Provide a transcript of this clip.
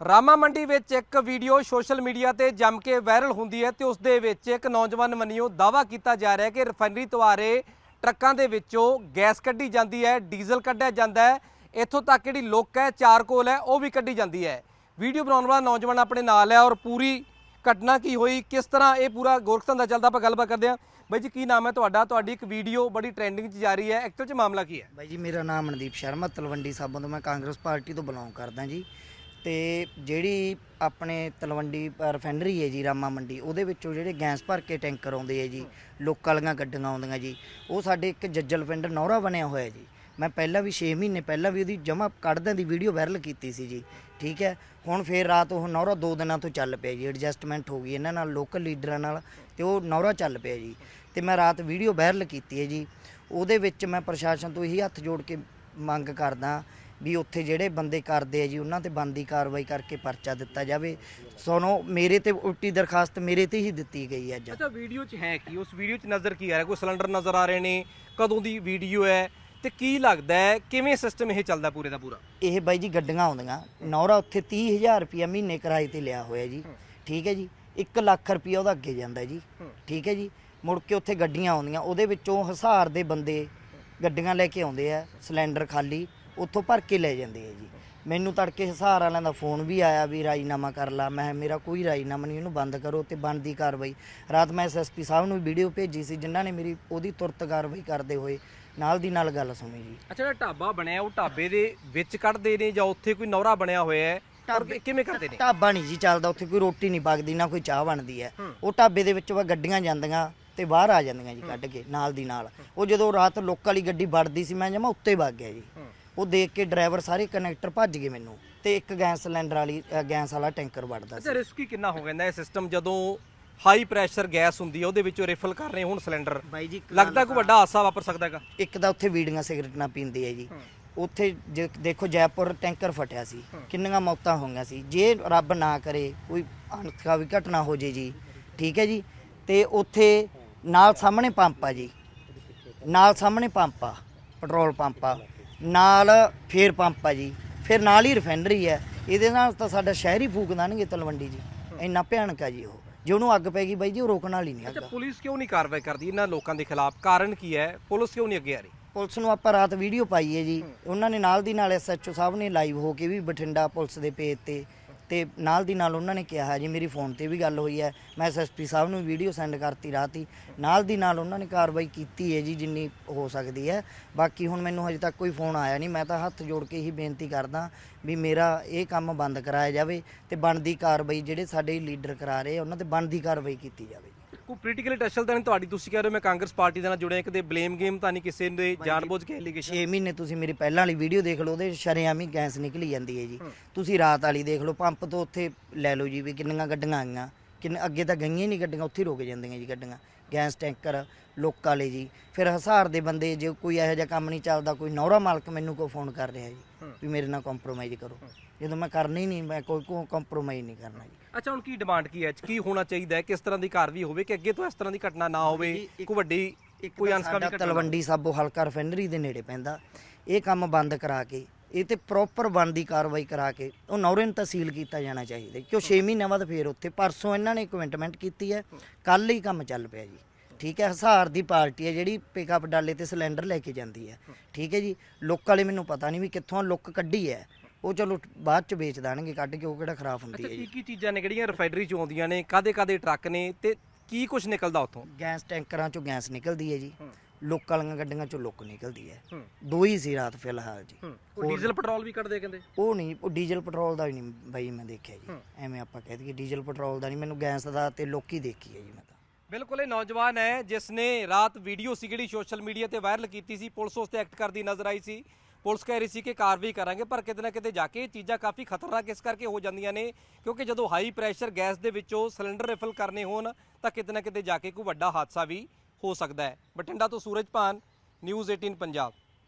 ਰਾਮਾ ਮੰਡੀ ਵਿੱਚ ਇੱਕ video social media ਤੇ ਜੰਮ ਕੇ ਵਾਇਰਲ ਹੁੰਦੀ ਹੈ ਤੇ ਉਸ ਦੇ ਵਿੱਚ ਇੱਕ ਨੌਜਵਾਨ ਮੰਨਿਓ ਦਾਵਾ ਕੀਤਾ ਜਾ ਰਿਹਾ ਹੈ ਕਿ ਰਿਫਾਈਨਰੀ ਤੋਂ ਆ ਰਹੇ ਟਰੱਕਾਂ ਦੇ ਵਿੱਚੋਂ ਗੈਸ ਕੱਢੀ ਜਾਂਦੀ ਹੈ, ਡੀਜ਼ਲ ਕੱਢਿਆ ਜਾਂਦਾ ਹੈ। ਇੱਥੋਂ ਤੱਕ ਜਿਹੜੀ ਲੁੱਕ ਹੈ ਚਾਰਕੋਲ ਹੈ, ਉਹ ਵੀ ਕੱਢੀ ਜਾਂਦੀ ਹੈ। ਵੀਡੀਓ ਬਣਾਉਣ ਵਾਲਾ ਨੌਜਵਾਨ ਆਪਣੇ ਨਾਲ ਹੈ ਔਰ ਪੂਰੀ ਘਟਨਾ ਕੀ ਹੋਈ, ਕਿਸ ਤਰ੍ਹਾਂ ਇਹ ਪੂਰਾ ਗੋਰਖਤਨ ਦਾ ਚੱਲਦਾ, ਆਪਾਂ ਗੱਲਬਾਤ ਕਰਦੇ ਹਾਂ। ਬਾਈ ਜੀ, ਕੀ ਨਾਮ ਹੈ ਤੁਹਾਡਾ? ਤੁਹਾਡੀ ਇੱਕ ਵੀਡੀਓ ਬੜੀ ਟ੍ਰੈਂਡਿੰਗ 'ਚ ਜਾ ਰਹੀ ਹੈ। ਐਕਚੁਅਲ 'ਚ ਮਾਮਲਾ ਕੀ ਹੈ? ਬਾਈ ਜੀ, ਮੇਰਾ ਨਾਮ ਮਨਦੀਪ ਸ਼ਰਮਾ, ਤਲਵੰਡੀ ਸਾਬੋਂ ਤੋਂ ਮੈਂ ਕਾਂਗਰਸ ਪਾਰਟੀ ਤੋਂ ਬਿਲੋਂਗ ਕਰਦਾ ਜੀ। ਤੇ ਜਿਹੜੀ ਆਪਣੇ ਤਲਵੰਡੀ ਰਿਫਾਈਨਰੀ ਹੈ ਜੀ, ਰਾਮਾ ਮੰਡੀ, ਉਹਦੇ ਵਿੱਚੋਂ ਜਿਹੜੇ ਗੈਸ ਭਰ ਕੇ ਟੈਂਕਰ ਆਉਂਦੇ ਹੈ ਜੀ, ਲੋਕਾਂ ਵਾਲੀਆਂ ਗੱਡੀਆਂ ਆਉਂਦੀਆਂ ਜੀ, ਉਹ ਸਾਡੇ ਇੱਕ ਜੱਜਲ ਪਿੰਡ ਨੌਰਾ ਬਣਿਆ ਹੋਇਆ ਜੀ। ਮੈਂ ਪਹਿਲਾਂ ਵੀ 6 ਮਹੀਨੇ ਪਹਿਲਾਂ ਵੀ ਉਹਦੀ ਜਮਾ ਕੱਢਦਿਆਂ ਦੀ ਵੀਡੀਓ ਵਾਇਰਲ ਕੀਤੀ ਸੀ ਜੀ, ਠੀਕ ਹੈ? ਹੁਣ ਫੇਰ ਰਾਤ ਉਹ ਨੌਰਾ ਦੋ ਦਿਨਾਂ ਤੋਂ ਚੱਲ ਪਿਆ ਜੀ ਐਡਜਸਟਮੈਂਟ ਹੋ ਗਈ ਇਹਨਾਂ ਨਾਲ ਲੋਕਲ ਲੀਡਰਾਂ ਨਾਲ, ਤੇ ਉਹ ਨੌਰਾ ਚੱਲ ਪਿਆ ਜੀ। ਤੇ ਮੈਂ ਰਾਤ ਵੀਡੀਓ ਵਾਇਰਲ ਕੀਤੀ ਹੈ ਜੀ, ਉਹਦੇ ਵਿੱਚ ਮੈਂ ਪ੍ਰਸ਼ਾਸਨ ਤੋਂ ਇਹੀ ਹੱਥ ਜੋੜ ਕੇ ਮੰਗ ਕਰਦਾ ਵੀ ਉੱਥੇ ਜਿਹੜੇ ਬੰਦੇ ਕਰਦੇ ਆ ਜੀ ਉਹਨਾਂ ਤੇ ਬੰਦੀ ਕਾਰਵਾਈ ਕਰਕੇ ਪਰਚਾ ਦਿੱਤਾ ਜਾਵੇ। ਸੋਨੋ ਮੇਰੇ ਤੇ ਉਲਟੀ ਦਰਖਾਸਤ ਮੇਰੇ ਤੇ ਹੀ ਦਿੱਤੀ ਗਈ ਹੈ ਅੱਜ। ਅੱਛਾ ਵੀਡੀਓ 'ਚ ਹੈ ਕੀ? ਉਸ ਵੀਡੀਓ 'ਚ ਨਜ਼ਰ ਕੀ ਆ ਰਿਹਾ? ਕੋਈ ਸਿਲੰਡਰ ਨਜ਼ਰ ਆ ਰਹੇ ਨੇ? ਕਦੋਂ ਦੀ ਵੀਡੀਓ ਹੈ? ਤੇ ਕੀ ਲੱਗਦਾ ਹੈ? ਕਿਵੇਂ ਸਿਸਟਮ ਇਹ ਚੱਲਦਾ ਪੂਰੇ ਦਾ ਪੂਰਾ? ਇਹ ਬਾਈ ਜੀ ਗੱਡੀਆਂ ਆਉਂਦੀਆਂ। ਨੌਰਾ ਉੱਥੇ 30000 ਰੁਪਇਆ ਮਹੀਨੇ ਕਿਰਾਏ ਤੇ ਲਿਆ ਹੋਇਆ ਜੀ। ਠੀਕ ਹੈ ਜੀ? 1 ਲੱਖ ਰੁਪਇਆ ਉਹਦਾ ਅੱਗੇ ਜਾਂਦਾ ਜੀ। ਠੀਕ ਹੈ ਜੀ? ਮੁੜ ਕੇ ਉੱਥੇ ਗੱਡੀਆਂ ਆਉਂਦੀਆਂ। ਉਹਦੇ ਵਿੱਚੋਂ ਹਜ਼ਾਰ ਦੇ ਬੰਦੇ ਗੱਡੀਆਂ ਲੈ ਕੇ ਆਉਂਦੇ ਆ ਸਿਲੰਡਰ ਖਾਲੀ। ਉੱਥੋਂ ਭਰ ਕੇ ਲੈ ਜਾਂਦੇ ਆ ਜੀ। ਮੈਨੂੰ ਤੜਕੇ ਹਜ਼ਾਰ ਵਾਲਿਆਂ ਦਾ ਫੋਨ ਵੀ ਆਇਆ ਵੀ ਰਾਜੀਨਾਮਾ ਕਰ ਲਾ। ਮੈਂ ਕਿਹਾ ਮੇਰਾ ਕੋਈ ਰਾਜੀਨਾਮਾ ਨਹੀਂ ਇਹਨੂੰ ਬੰਦ ਕਰੋ ਤੇ ਬਣਦੀ ਕਾਰਵਾਈ। ਰਾਤ ਮੈਂ ਐਸਐਸਪੀ ਸਾਹਿਬ ਨੂੰ ਵੀਡੀਓ ਭੇਜੀ ਸੀ ਜਿਨ੍ਹਾਂ ਨੇ ਮੇਰੀ ਉਹਦੀ ਤੁਰਤ ਕਾਰਵਾਈ ਕਰਦੇ ਹੋਏ ਨਾਲ ਦੀ ਨਾਲ ਗੱਲ ਸੁਣੀ ਜੀ। ਅੱਛਾ ਜਿਹੜਾ ਢਾਬਾ ਬਣਿਆ ਉਹ ਢਾਬੇ ਦੇ ਵਿੱਚ ਕੱਢਦੇ ਨੇ ਜਾਂ ਉੱਥੇ ਕੋਈ ਨੌਰਾ ਬਣਿਆ ਹੋਇਆ ਹੈ? ਔਰ ਕਿਵੇਂ ਕਰਦੇ ਨੇ? ਢਾਬਾ ਨਹੀਂ ਜੀ ਚੱਲਦਾ ਉੱਥੇ ਕੋਈ ਰੋਟੀ ਨਹੀਂ ਪੱਕਦੀ ਨਾ ਕੋਈ ਚਾਹ ਬਣਦੀ ਹੈ। ਉਹ ਢਾਬੇ ਦੇ ਵਿੱਚ ਵਾ ਗੱਡੀਆਂ ਜਾਂਦੀਆਂ ਤੇ ਬਾਹਰ ਆ ਜਾਂਦੀਆਂ ਜੀ ਕੱਢ ਕੇ ਨਾਲ ਦੀ ਨਾਲ। ਉਹ ਜਦੋਂ ਰਾਤ ਲੋਕ ਵਾਲੀ ਗੱਡੀ ਵੜਦੀ ਸੀ ਮੈਂ ਜਮਾ ਉੱਤੇ ਵਗ ਗਿਆ ਜੀ। ਉਹ ਦੇਖ ਕੇ ਡਰਾਈਵਰ ਸਾਰੇ ਕਨੈਕਟਰ ਭੱਜ ਗਏ ਮੈਨੂੰ ਤੇ ਇੱਕ ਗੈਸ ਸਿਲੰਡਰ ਵਾਲੀ ਅ, ਗੈਸ ਵਾਲਾ ਟੈਂਕਰ ਵੜਦਾ ਸੀ। ਅੱਛਾ ਰਿਸਕੀ ਕਿੰਨਾ ਹੋ ਜਾਂਦਾ ਇਹ ਸਿਸਟਮ ਜਦੋਂ ਹਾਈ ਪ੍ਰੈਸ਼ਰ ਗੈਸ ਹੁੰਦੀ ਹੈ ਉਹਦੇ ਵਿੱਚੋਂ ਰਿਫਲ ਕਰ ਰਹੇ ਹੁਣ ਸਿਲੰਡਰ। ਬਾਈ ਜੀ ਲੱਗਦਾ ਕੋਈ ਵੱਡਾ ਹਾਦਸਾ ਵਾਪਰ ਸਕਦਾ ਹੈਗਾ? ਇੱਕ ਤਾਂ ਉੱਥੇ ਵੀੜੀਆਂ ਸਿਗਰਟਾਂ ਪੀਂਦੇ ਆ ਜੀ। ਉੱਥੇ ਜੇ ਦੇਖੋ ਜੈਪੁਰ ਟੈਂਕਰ ਫਟਿਆ ਸੀ। ਕਿੰਨੀਆਂ ਮੌਤਾਂ ਹੋਈਆਂ ਸੀ। ਜੇ ਰੱਬ ਨਾ ਕਰੇ ਕੋਈ ਅਣਖਾਵੀ ਘਟਨਾ ਹੋ ਜੇ ਜੀ। ਠੀਕ ਹੈ ਜੀ? ਤੇ ਉੱਥੇ ਨਾਲ ਸਾਹਮਣੇ ਪੰਪ ਆ ਜੀ। ਨਾਲ ਸਾਹਮਣੇ ਪੰਪ ਆ ਪੈਟਰੋਲ ਪੰਪ ਆ। ਨਾਲ ਫੇਰ ਪੰਪ ਆ ਜੀ। ਫਿਰ ਨਾਲ ਹੀ ਰਿਫਾਈਨਰੀ ਹੈ ਇਹਦੇ ਨਾਲ ਤਾਂ ਸਾਡਾ ਸ਼ਹਿਰ ਹੀ ਫੂਕ ਦੇਣਗੇ ਤਲਵੰਡੀ ਜੀ। ਇੰਨਾ ਭਿਆਨਕ ਆ ਜੀ ਉਹ। ਜੇ ਉਹਨੂੰ ਅੱਗ ਪੈ ਗਈ ਬਾਈ ਜੀ ਉਹ ਰੋਕਣ ਵਾਲੀ ਨਹੀਂ ਅੱਛਾ ਪੁਲਿਸ ਕਿਉਂ ਨਹੀਂ ਕਾਰਵਾਈ ਕਰਦੀ ਇਹਨਾਂ ਲੋਕਾਂ ਦੇ ਖਿਲਾਫ? ਕਾਰਨ ਕੀ ਹੈ? ਪੁਲਿਸ ਕਿਉਂ ਨਹੀਂ ਅੱਗੇ ਆ ਰਹੀ? ਪੁਲਿਸ ਨੂੰ ਆਪਾਂ ਰਾਤ ਵੀਡੀਓ ਪਾਈ ਹੈ ਜੀ। ਉਹਨਾਂ ਨੇ ਨਾਲ ਦੀ ਨਾਲ ਐਸਐਚਓ ਸਾਹਿਬ ਨੇ ਲਾਈਵ ਹੋ ਕੇ ਵੀ ਬਠਿੰਡਾ ਪੁਲਿਸ ਦੇ ਪੇਜ ਤੇ ਤੇ ਨਾਲ ਦੀ ਨਾਲ ਉਹਨਾਂ ਨੇ ਕਿਹਾ ਜੀ, ਮੇਰੀ ਫੋਨ ਤੇ ਵੀ ਗੱਲ ਹੋਈ ਹੈ। ਮੈਂ ਐਸਐਸਪੀ ਸਾਹਿਬ ਨੂੰ ਵੀਡੀਓ ਸੈਂਡ ਕਰਤੀ ਰਾਤੀ। ਨਾਲ ਦੀ ਨਾਲ ਉਹਨਾਂ ਨੇ ਕਾਰਵਾਈ ਕੀਤੀ ਹੈ ਜੀ, ਜਿੰਨੀ ਹੋ ਸਕਦੀ ਹੈ। ਬਾਕੀ ਹੁਣ ਮੈਨੂੰ ਹਜੇ ਤੱਕ ਕੋਈ ਫੋਨ ਆਇਆ ਨਹੀਂ। ਮੈਂ ਤਾਂ ਹੱਥ ਜੋੜ ਕੇ ਹੀ ਬੇਨਤੀ ਕਰਦਾ ਵੀ ਮੇਰਾ ਇਹ ਕੰਮ ਬੰਦ ਕਰਾਇਆ ਜਾਵੇ ਤੇ ਬਣਦੀ ਕਾਰਵਾਈ ਜਿਹੜੇ ਸਾਡੇ ਲੀਡਰ ਕਰਾ ਰਹੇ ਆ, ਉਹਨਾਂ ਤੇ ਬਣਦੀ ਕਾਰਵਾਈ ਕੀਤੀ ਜਾਵੇ ਕੋਈ ਪੋਲੀਟੀਕਲੀ ਟੱਚਲ ਤਾਂ ਨਹੀਂ ਤੁਹਾਡੀ ਤੁਸੀਂ ਕਹਿ ਰਹੇ ਹੋ ਮੈਂ ਕਾਂਗਰਸ ਪਾਰਟੀ ਦੇ ਨਾਲ ਜੁੜਿਆ ਕਿਤੇ ਬਲੇਮ ਗੇਮ ਤਾਂ ਨਹੀਂ ਕਿਸੇ ਦੇ ਜਾਣਬੁੱਝ ਕੇ ਐਲੀਗੇਸ਼ਨ 6 ਮਹੀਨੇ ਤੁਸੀਂ ਮੇਰੀ ਪਹਿਲਾਂ ਵਾਲੀ ਵੀਡੀਓ ਦੇਖ ਲਓ ਉਹਦੇ ਸ਼ਰੇਆਮ ਗੈਸ ਨਿਕਲੀ ਜਾਂਦੀ ਹੈ ਜੀ। ਤੁਸੀਂ ਰਾਤ ਵਾਲੀ ਦੇਖ ਲਓ ਪੰਪ ਤੋਂ ਉੱਥੇ ਲੈ ਲਓ ਜੀ ਵੀ ਕਿੰਨੀਆਂ ਗੱਡੀਆਂ ਆਈਆਂ ਕਿੰਨੇ ਅੱਗੇ ਤਾਂ ਗਈਆਂ ਹੀ ਨਹੀਂ ਗੱਡੀਆਂ ਉੱਥੇ ਰੁਕ ਜਾਂਦੀਆਂ ਜੀ ਗੱਡੀਆਂ। ਗੈਸ ਟੈਂਕਰ ਲੋਕ ਵਾਲੇ ਜੀ। ਫਿਰ ਹਸਾਰ ਦੇ ਬੰਦੇ ਜੇ ਕੋਈ ਇਹੋ ਜਿਹਾ ਕੰਮ ਨਹੀਂ ਚੱਲਦਾ ਕੋਈ ਨੌਰਾ ਮਾਲਕ ਮੈਨੂੰ ਕੋ ਫੋਨ ਕਰ ਰਿਹਾ ਜੀ ਵੀ ਮੇਰੇ ਨਾਲ ਕੰਪਰੋਮਾਈਜ਼ ਕਰੋ। ਜਦੋਂ ਮੈਂ ਕਰਨਾ ਹੀ ਨਹੀਂ ਮੈਂ ਕੋਈ ਕੋ ਕੰਪਰੋਮਾਈਜ਼ ਨਹੀਂ ਕਰਨਾ ਜੀ। ਅੱਛਾ ਹੁਣ ਕੀ ਡਿਮਾਂਡ ਕੀ ਹੈ? ਕੀ ਹੋਣਾ ਚਾਹੀਦਾ ਹੈ? ਕਿਸ ਤਰ੍ਹਾਂ ਦੀ ਕਾਰਵਾਈ ਹੋਵੇ ਕਿ ਅੱਗੇ ਤੋਂ ਇਸ ਤਰ੍ਹਾਂ ਦੀ ਘਟਨਾ ਨਾ ਹੋਵੇ? ਕੋਈ ਵੱਡੀ ਕੋਈ ਘਟਨਾ ਨਾ ਤਲਵੰਡੀ ਸਾਬੋ ਹਲਕਾ ਰਿਫਾਈਨਰੀ ਦੇ ਨੇੜੇ ਪੈਂਦਾ। ਇਹ ਕੰਮ ਬੰਦ ਕਰਾ ਕੇ ਇਹ ਤੇ ਪ੍ਰੋਪਰ ਬਣਦੀ ਕਾਰਵਾਈ ਕਰਾ ਕੇ ਉਹ ਨੌਰੇ ਨੂੰ ਤਹਿਸੀਲ ਕੀਤਾ ਜਾਣਾ ਚਾਹੀਦਾ ਕਿਉਂ 6 ਮਹੀਨਿਆਂ ਬਾਅਦ ਫੇਰ ਉੱਥੇ ਪਰਸੋਂ ਇਹਨਾਂ ਨੇ ਕਮਿਟਮੈਂਟ ਕੀਤੀ ਹੈ ਕੱਲ ਹੀ ਕੰਮ ਚੱਲ ਪਿਆ ਜੀ। ਠੀਕ ਹੈ ਹਸਾਰ ਦੀ ਪਾਰਟੀ ਹੈ ਜਿਹੜੀ ਪਿਕਅਪ ਡਾਲੇ ਤੇ ਸਿਲੰਡਰ ਲੈ ਕੇ ਜਾਂਦੀ ਹੈ। ਠੀਕ ਹੈ ਜੀ ਲੋਕ ਵਾਲੇ ਮੈਨੂੰ ਪਤਾ ਨਹੀਂ ਵੀ ਕਿੱਥੋਂ ਲੁੱਕ ਕੱਢੀ ਹੈ। ਉਹ ਚਲੋ ਬਾਅਦ ਚ ਵੇਚ ਦੇਣਗੇ ਕੱਢ ਕੇ ਉਹ ਕਿਹੜਾ ਖਰਾਬ ਹੁੰਦੀ ਹੈ ਕੀ ਜੀ। ਕੀ ਚੀਜ਼ਾਂ ਨੇ ਕਿਹੜੀਆਂ ਰਿਫਾਈਨਰੀ ਚ ਆਉਂਦੀਆਂ ਨੇ ਕਾਦੇ ਕਾਦੇ ਟਰੱਕ ਨੇ ਤੇ ਕੀ ਕੁਝ ਨਿਕਲਦਾ ਉੱਥੋਂ? ਗੈਸ ਟੈਂਕਰਾਂ ਚੋਂ ਗੈਸ ਨਿਕਲਦੀ ਹੈ ਜੀ। ਲੋਕਾਂ ਵਾਲੀਆਂ ਗੱਡੀਆਂ ਚੋਂ ਲੁੱਕ ਨਿਕਲਦੀ ਹੈ। ਹੂੰ। ਦੋ ਹੀ ਸੀ ਰਾਤ ਫਿਲਹਾਲ ਜੀ। ਉਹ ਡੀਜ਼ਲ ਪੈਟਰੋਲ ਵੀ ਕੱਢਦੇ ਕਹਿੰਦੇ? ਉਹ ਨਹੀਂ ਉਹ ਡੀਜ਼ਲ ਪੈਟਰੋਲ ਦਾ ਵੀ ਨਹੀਂ ਬਾਈ ਮੈਂ ਦੇਖਿਆ ਜੀ। ਐਵੇਂ ਆਪਾਂ ਕਹਿ ਦਈਏ ਡੀਜ਼ਲ ਪੈਟਰੋਲ ਦਾ ਨਹੀਂ ਮੈਨੂੰ ਗੈਸ ਦਾ ਤੇ ਲੋਕੀ ਦੇਖੀ ਹੈ ਜੀ ਮੈਂ ਤਾਂ। ਬਿਲਕੁਲ ਇਹ ਨੌਜਵਾਨ ਹੈ ਜਿਸ ਨੇ ਰਾਤ ਵੀਡੀਓ ਸੀ ਜਿਹੜੀ ਸੋਸ਼ਲ ਮੀਡੀਆ ਤੇ ਵਾਇਰਲ ਕੀਤੀ ਸੀ ਪੁਲਿਸ ਉਸ ਤੇ ਐਕਟ ਕਰਦੀ ਨਜ਼ਰ ਆਈ ਸੀ। ਪੁਲਿਸ ਕਹਿ ਰਹੀ ਸੀ ਕਿ ਕਾਰਵਾਈ ਕਰਾਂਗੇ ਪਰ ਕਿਤੇ ਨਾ ਕਿਤੇ ਜਾ ਕੇ ਇਹ ਚੀਜ਼ਾਂ ਕਾਫੀ ਖਤਰਨਾਕ ਇਸ ਕਰਕੇ ਹੋ ਜਾਂਦੀਆਂ ਨੇ ਕਿਉਂਕਿ ਜਦੋਂ ਹਾਈ ਪ੍ਰੈਸ਼ਰ ਗੈਸ ਦੇ ਵਿੱਚੋਂ ਸਿਲੰਡਰ ਰਿਫਿਲ ਕਰਨੇ ਹੋਣ ਤਾਂ ਕਿਤੇ ਨਾ ਕਿਤੇ ਜਾ ਕੇ ਕੋਈ ਵੱਡਾ ਹਾਦਸਾ ਵੀ ਹੋ ਸਕਦਾ ਹੈ। ਬਠਿੰਡਾ ਤੋਂ ਸੂਰਜ ਭਾਨ ਨਿਊਜ਼ 18 ਪੰਜਾਬ।